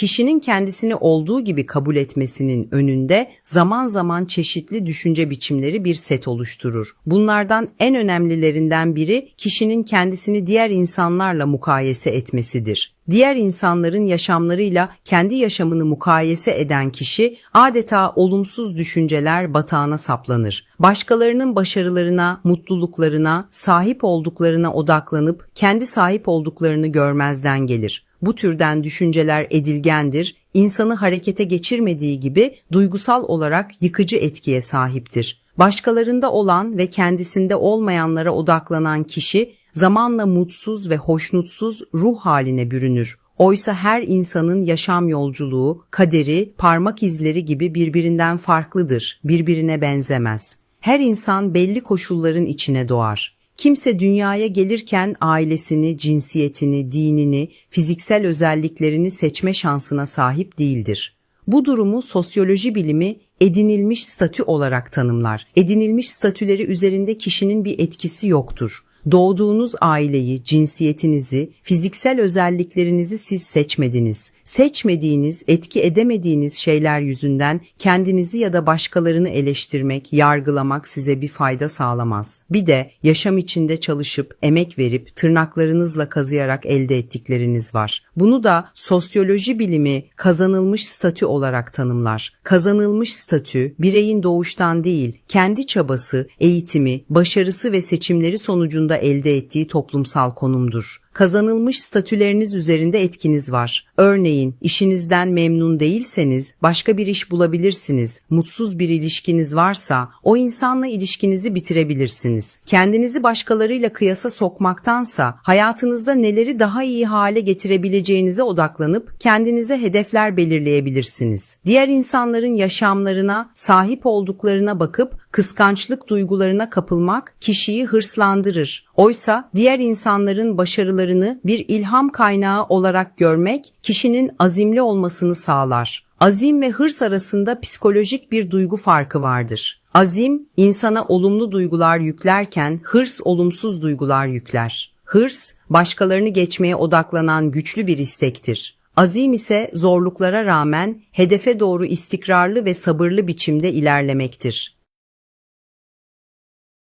kişinin kendisini olduğu gibi kabul etmesinin önünde zaman zaman çeşitli düşünce biçimleri bir set oluşturur. Bunlardan en önemlilerinden biri kişinin kendisini diğer insanlarla mukayese etmesidir. Diğer insanların yaşamlarıyla kendi yaşamını mukayese eden kişi adeta olumsuz düşünceler batağına saplanır. Başkalarının başarılarına, mutluluklarına, sahip olduklarına odaklanıp kendi sahip olduklarını görmezden gelir. Bu türden düşünceler edilgendir, insanı harekete geçirmediği gibi duygusal olarak yıkıcı etkiye sahiptir. Başkalarında olan ve kendisinde olmayanlara odaklanan kişi zamanla mutsuz ve hoşnutsuz ruh haline bürünür. Oysa her insanın yaşam yolculuğu, kaderi, parmak izleri gibi birbirinden farklıdır, birbirine benzemez. Her insan belli koşulların içine doğar. Kimse dünyaya gelirken ailesini, cinsiyetini, dinini, fiziksel özelliklerini seçme şansına sahip değildir. Bu durumu sosyoloji bilimi edinilmiş statü olarak tanımlar. Edinilmiş statüleri üzerinde kişinin bir etkisi yoktur. Doğduğunuz aileyi, cinsiyetinizi, fiziksel özelliklerinizi siz seçmediniz. Seçmediğiniz, etki edemediğiniz şeyler yüzünden kendinizi ya da başkalarını eleştirmek, yargılamak size bir fayda sağlamaz. Bir de yaşam içinde çalışıp, emek verip, tırnaklarınızla kazıyarak elde ettikleriniz var. Bunu da sosyoloji bilimi kazanılmış statü olarak tanımlar. Kazanılmış statü, bireyin doğuştan değil, kendi çabası, eğitimi, başarısı ve seçimleri sonucunda elde ettiği toplumsal konumdur. Kazanılmış statüleriniz üzerinde etkiniz var. Örneğin işinizden memnun değilseniz başka bir iş bulabilirsiniz. Mutsuz bir ilişkiniz varsa o insanla ilişkinizi bitirebilirsiniz. Kendinizi başkalarıyla kıyasa sokmaktansa hayatınızda neleri daha iyi hale getirebileceğinize odaklanıp kendinize hedefler belirleyebilirsiniz. Diğer insanların yaşamlarına, sahip olduklarına bakıp kıskançlık duygularına kapılmak kişiyi hırslandırır. Oysa diğer insanların başarılarını bir ilham kaynağı olarak görmek kişinin azimli olmasını sağlar. Azim ve hırs arasında psikolojik bir duygu farkı vardır. Azim insana olumlu duygular yüklerken hırs olumsuz duygular yükler. Hırs başkalarını geçmeye odaklanan güçlü bir istektir. Azim ise zorluklara rağmen hedefe doğru istikrarlı ve sabırlı biçimde ilerlemektir.